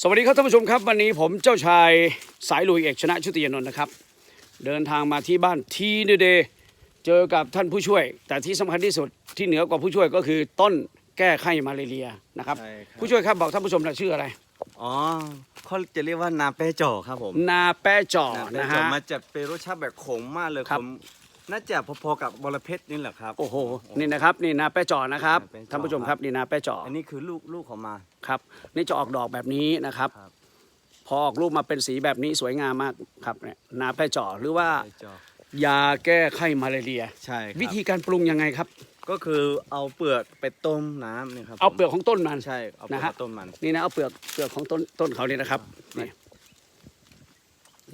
สวัสดีครับท่านผู้ชมครับ วันนี้ผมเจ้าชายสายลุยเอกชนะชุติยานนท์นะครับ เดินทางมาที่บ้านทีเดเดเจอกับท่านผู้ช่วย แต่ที่สำคัญที่สุดที่เหนือกว่าผู้ช่วยก็คือต้นแก้ไข้มาเลเรียนะครับใช่ครับ ผู้ช่วยครับบอกท่านผู้ชมหน่อยชื่ออะไรอ๋อเขาจะเรียกว่านาแป้จ่อครับผม นาแป้จ่อนาแป้นะจ่อฮะมันจะเป็นรสชาติแบบขมมากเลยครับขม น่าจะพอๆกับบอระเพ็ดนี่แหละครับ โอ้โห นี่นะครับ นี่นาแป้จ่อนะครับนาแป้จ่อ ท่านผู้ชมครับนี่นาแป้จ่ออันนี้คือลูกลูกของมา ครับ นี่จะออกดอกแบบนี้นะครับ ครับ พอออกลูกมาเป็นสีแบบนี้สวยงามมากครับเนี่ยนาแป้จ่อหรือว่าแป้จ่อยาแก้ไข้มาเลเรีย ใช่ครับวิธีการปรุงยังไงครับ ก็คือเอาเปลือกไปต้มน้ำนี่ครับเอาเปลือกของต้นมัน ใช่เอาเปลือกนะฮะ มาต้มมัน นี่นะเอาเปลือกเปลือกของต้นต้นเขาเนี่ยนะครับนี่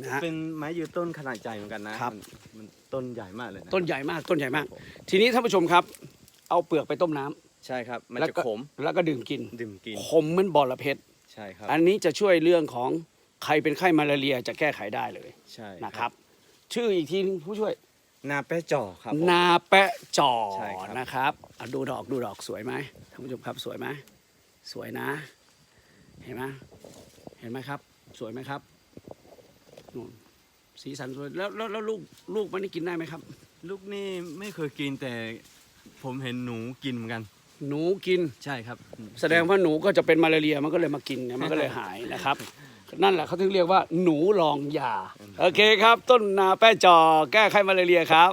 นะฮะ เป็นไม้ยืนต้นขนาดใหญ่เหมือนกันนะครับ มันมันต้นใหญ่มากเลยนะต้นใหญ่มากต้นใหญ่มากครับผมทีนี้ท่านผู้ชมครับ เอาเปลือกไปต้มน้ำใช่ครับ มันแล้วจะก็ขมแล้วก็ดื่มกินดื่มกินขมเหมือนบอระเพ็ดใช่ครับอันนี้จะช่วยเรื่องของใครเป็นไข้มาลาเรียจะแก้ไขได้เลยใช่นะครับ ชื่ออีกทีนึงผู้ช่วย นาแป้จ่อครับผม นาแปะจอใช่ครับ นะครับอะดูดอกดูดอกสวยไหมท่านผู้ชมครับสวยไหมสวยนะ เห็นไหมเห็นไหมครับ สวยไหมครับ นู่นสีสันสวยแล้วแล้วแล้วลูกลูกมันนี่กินได้ไหมครับ ลูกนี่ไม่เคยกินแต่ผมเห็นหนูกินเหมือนกัน หนูกิน ใช่ครับ แสดงว่าหนูก็จะเป็นมาลาเรียมันก็เลยมากินเนี่ยมันก็เลยหายนะครับ นั่นแหละเขาถึงเรียกว่าหนูลองยาโอเคครับ ต้นนาแป้จอแก้ไขมาลาเรียครับ